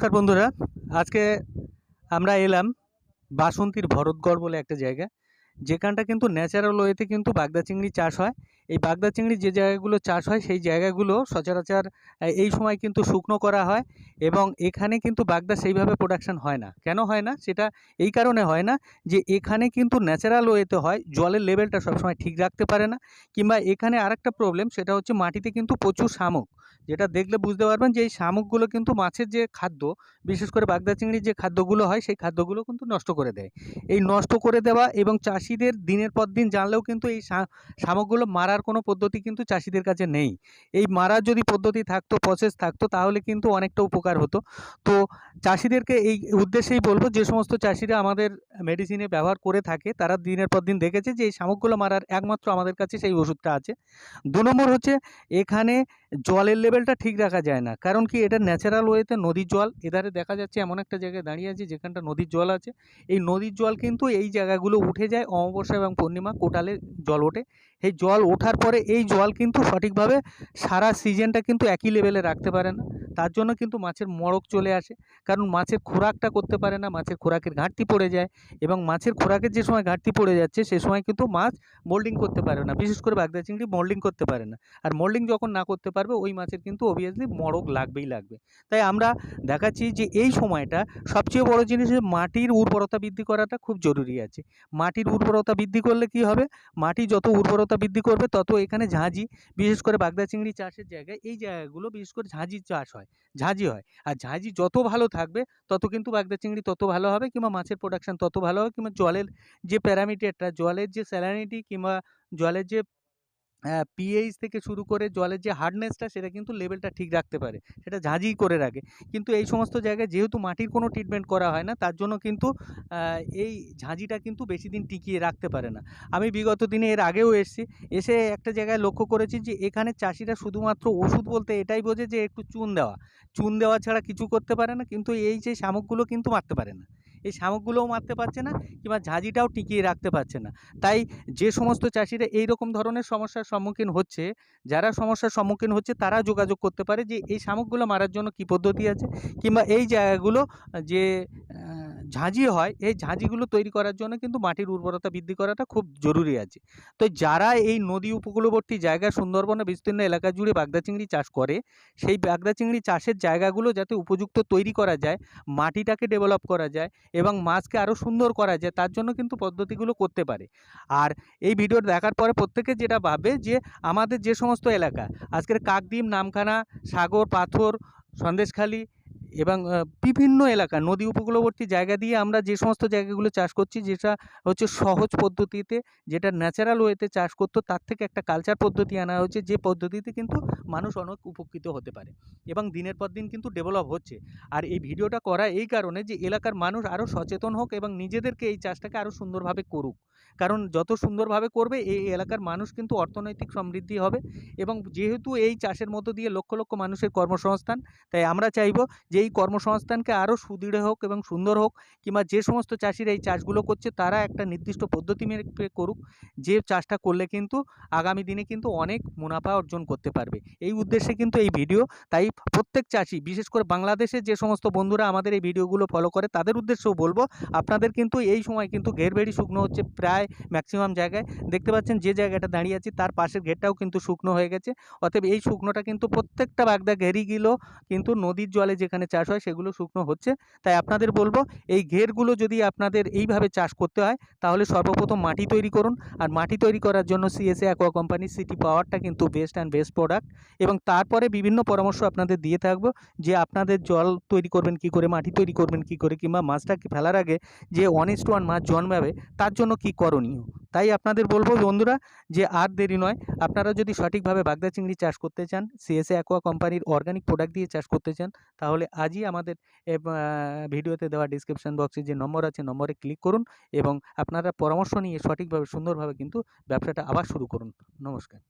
নমস্কার বন্ধুরা। আজকে আমরা এলাম বাসন্তীর ভরতগড় বলে একটা জায়গা যেখানটা কিন্তু ন্যাচারাল ওয়েতে কিন্তু বাগদা চিংড়ি চাষ হয়। এই বাগদা চিংড়ি যে জায়গাগুলো চাষ হয়, সেই জায়গাগুলো সচরাচর এই সময় কিন্তু শুকনো করা হয় এবং এখানে কিন্তু বাগদা সেইভাবে প্রোডাকশান হয় না। কেন হয় না? সেটা এই কারণে হয় না যে এখানে কিন্তু ন্যাচারাল ওয়েতে হয়, জলের লেভেলটা সবসময় ঠিক রাখতে পারে না কিংবা এখানে আরেকটা প্রবলেম সেটা হচ্ছে মাটিতে কিন্তু প্রচুর শামুক। যেটা দেখলে বুঝতে পারবেন যে এই শামুকগুলো কিন্তু মাছের যে খাদ্য, বিশেষ করে বাগদা চিংড়ির যে খাদ্যগুলো হয়, সেই খাদ্যগুলো কিন্তু নষ্ট করে দেয়। এই নষ্ট করে দেওয়া এবং চাষিদের দিনের পর দিন জানলেও কিন্তু এই শামুকগুলো মারার কোনো পদ্ধতি কিন্তু চাষিদের কাছে নেই। এই মারার যদি পদ্ধতি থাকতো প্রসেস থাকতো, তাহলে কিন্তু অনেকটা উপকার হতো। তো চাষিদেরকে এই উদ্দেশ্যেই বলব, যে সমস্ত চাষিরা আমাদের মেডিসিনে ব্যবহার করে থাকে, তারা দিনের পর দিন দেখেছে যে এই শামুকগুলো মারার একমাত্র আমাদের কাছে সেই ওষুধটা আছে। দু নম্বর হচ্ছে, এখানে জলের লেভেলটা ঠিক রাখা যায় না। কারণ কি, এটা ন্যাচারাল ওয়েতে নদীর জল, এধারে দেখা যাচ্ছে এমন একটা জায়গায় দাঁড়িয়ে আছে, যেখানটা নদীর জল আছে। এই নদীর জল কিন্তু এই জায়গাগুলো উঠে যায় অমাবস্যা এবং পূর্ণিমা কোটালে জল ওঠে। এই জল ওঠার পরে এই জল কিন্তু সঠিকভাবে সারা সিজনটা কিন্তু একই লেভেলে রাখতে পারে না। তার জন্য কিন্তু মাছের মড়ক চলে আসে। কারণ মাছের খোরাকটা করতে পারে না, মাছের খোরাকের ঘাটতি পড়ে যায় এবং মাছের খোরাকের যে সময় ঘাটতি পড়ে যাচ্ছে, সে সময় কিন্তু মাছ মোল্ডিং করতে পারে না। বিশেষ করে বাগদা চিংড়ি মোল্ডিং করতে পারে না। আর মোল্ডিং যখন না করতে পারবে, ওই মাছের কিন্তু অবভিয়াসলি মড়ক লাগবেই লাগবে। তাই আমরা দেখাচ্ছি যে এই সময়টা সবচেয়ে বড় জিনিস মাটির উর্বরতা বৃদ্ধি করাটা খুব জরুরি আছে। মাটির উর্বরতা বৃদ্ধি করলে কি হবে? মাটি যত উর্বরতা বৃদ্ধি করবে, তত এখানে ঝাঁঝি, বিশেষ করে বাগদা চিংড়ি চাষের জায়গায়, এই জায়গাগুলো বিশেষ করে ঝাঁঝি চাষ হয়। ঝাঁঝি হয়। আর ঝাঁঝি যত ভালো থাকবে, তত কিন্তু বাগদা চিংড়ি তত ভালো হবে কিংবা মাছের প্রোডাকশন তত ভালো হবে কিংবা জলের যে প্যারামিটারটা জলের যে স্যালানিটি কিংবা জলের যে পিএইচ থেকে শুরু করে জলের যে হার্ডনেসটা সেটা কিন্তু লেভেলটা ঠিক রাখতে পারে। সেটা ঝাঁঝিই করে রাখে। কিন্তু এই সমস্ত জায়গায় যেহেতু মাটির কোনো ট্রিটমেন্ট করা হয় না, তার জন্য কিন্তু এই ঝাঁঝিটা কিন্তু বেশি দিন টিকিয়ে রাখতে পারে না। আমি বিগত দিনে এর আগেও এসেছি। এসে একটা জায়গায় লক্ষ্য করেছি যে, এখানে চাষিরা শুধুমাত্র ওষুধ বলতে এটাই বোঝে যে, একটু চুন দেওয়া। চুন দেওয়া ছাড়া কিছু করতে পারে না, কিন্তু এই যে শামুকগুলো কিন্তু মারতে পারে না। এই শামুকগুলোও মারতে পারছে না কিংবা ঝাঁঝিটাও টিকিয়ে রাখতে পারছে না। তাই যে সমস্ত চাষিরা এই রকম ধরনের সমস্যার সম্মুখীন হচ্ছে, যারা সমস্যার সম্মুখীন হচ্ছে তারা যোগাযোগ করতে পারে যে এই শামুকগুলো মারার জন্য কী পদ্ধতি আছে কিংবা এই জায়গাগুলো যে ঝাঁঝি হয়। এই ঝাঁঝিগুলো তৈরি করার জন্য কিন্তু মাটির উর্বরতা বৃদ্ধি করাটা খুব জরুরি আছে। তো যারা এই নদী উপকূলবর্তী জায়গা সুন্দরবনে বিস্তীর্ণ এলাকা জুড়ে বাগদা চিংড়ি চাষ করে, সেই বাগদা চিংড়ি চাষের জায়গাগুলো যাতে উপযুক্ত তৈরি করা যায়, মাটিটাকে ডেভেলপ করা যায় এবং মাছকে আরও সুন্দর করা যায়, তার জন্য কিন্তু পদ্ধতিগুলো করতে পারে। আর এই ভিডিও দেখার পরে প্রত্যেকে যেটা ভাবে যে, আমাদের যে সমস্ত এলাকা, আজকের কাকদ্বীপ, নামখানা, সাগর, পাথর, সন্দেশখালি এবং বিভিন্ন এলাকা, নদী উপকূলবর্তী জায়গা দিয়ে আমরা যে সমস্ত জায়গাগুলো চাষ করছি, যেটা হচ্ছে সহজ পদ্ধতিতে, যেটা ন্যাচারাল ওয়েতে চাষ করতো, তার থেকে একটা কালচার পদ্ধতি আনা হয়েছে, যে পদ্ধতিতে কিন্তু মানুষ অনেক উপকৃত হতে পারে এবং দিনের পর দিন কিন্তু ডেভেলপ হচ্ছে। আর এই ভিডিওটা করা এই কারণে যে এলাকার মানুষ আরও সচেতন হোক এবং নিজেদেরকে এই চাষটাকে আরও সুন্দরভাবে করুক। কারণ যত সুন্দরভাবে করবে এই এলাকার মানুষ কিন্তু অর্থনৈতিক সমৃদ্ধি হবে এবং যেহেতু এই চাষের মধ্য দিয়ে লক্ষ লক্ষ মানুষের কর্মসংস্থান, তাই আমরা চাইব যে এই কর্মসংস্থানকে আরও সুদৃঢ় হোক এবং সুন্দর হোক কিংবা যে সমস্ত চাষিরা এই চাষগুলো করছে, তারা একটা নির্দিষ্ট পদ্ধতি মেনে করুক, যে চাষটা করলে কিন্তু আগামী দিনে কিন্তু অনেক মুনাফা অর্জন করতে পারবে। এই উদ্দেশ্যে কিন্তু এই ভিডিও। তাই প্রত্যেক চাষি, বিশেষ করে বাংলাদেশের যে সমস্ত বন্ধুরা আমাদের এই ভিডিওগুলো ফলো করে, তাদের উদ্দেশ্যেও বলব, আপনাদের কিন্তু এই সময় কিন্তু ঘেরবেড়ি শুকনো হচ্ছে প্রায় ম্যাক্সিমাম জায়গায়। দেখতে পাচ্ছেন যে জায়গাটা দাঁড়িয়ে আছি, তার পাশের ঘেরটাও কিন্তু শুকনো হয়ে গেছে। অতএব এই শুকনোটা কিন্তু প্রত্যেকটা বাগদা ঘেরিগুলো কিন্তু নদীর জলে যেখানে চাষ হয় সেগুলো শুকনো হচ্ছে। তাই আপনাদের বলব, এই ঘেরগুলো যদি আপনাদের এইভাবে চাষ করতে হয়, তাহলে সর্বপ্রথম মাটি তৈরি করুন। আর মাটি তৈরি করার জন্য সিএসএ অ্যাকোয়া কোম্পানি সিটি পাওয়ারটা কিন্তু বেস্ট অ্যান্ড বেস্ট প্রোডাক্ট এবং তারপরে বিভিন্ন পরামর্শ আপনাদের দিয়ে থাকব, যে আপনাদের জল তৈরি করবেন কি করে, মাটি তৈরি করবেন কি করে, কিংবা মাছটাকে ফেলার আগে যে অনেস্ট ওয়ান মাছ জন্মাবে, তার জন্য কি করণীয়? তাই আপনাদের বলব বন্ধুরা, যে আর দেরি নয়, আপনারা যদি সঠিকভাবে বাগদা চিংড়ি চাষ করতে চান সিএসএ অ্যাকোয়া কোম্পানির অর্গানিক প্রোডাক্ট দিয়ে চাষ করতে চান, তাহলে আজই আমাদের ভিডিওতে দেওয়া ডিসক্রিপশান বক্সে যে নম্বর আছে, নম্বরে ক্লিক করুন এবং আপনারা পরামর্শ নিয়ে সঠিকভাবে, সুন্দরভাবে কিন্তু ব্যবসাটা আবার শুরু করুন। নমস্কার।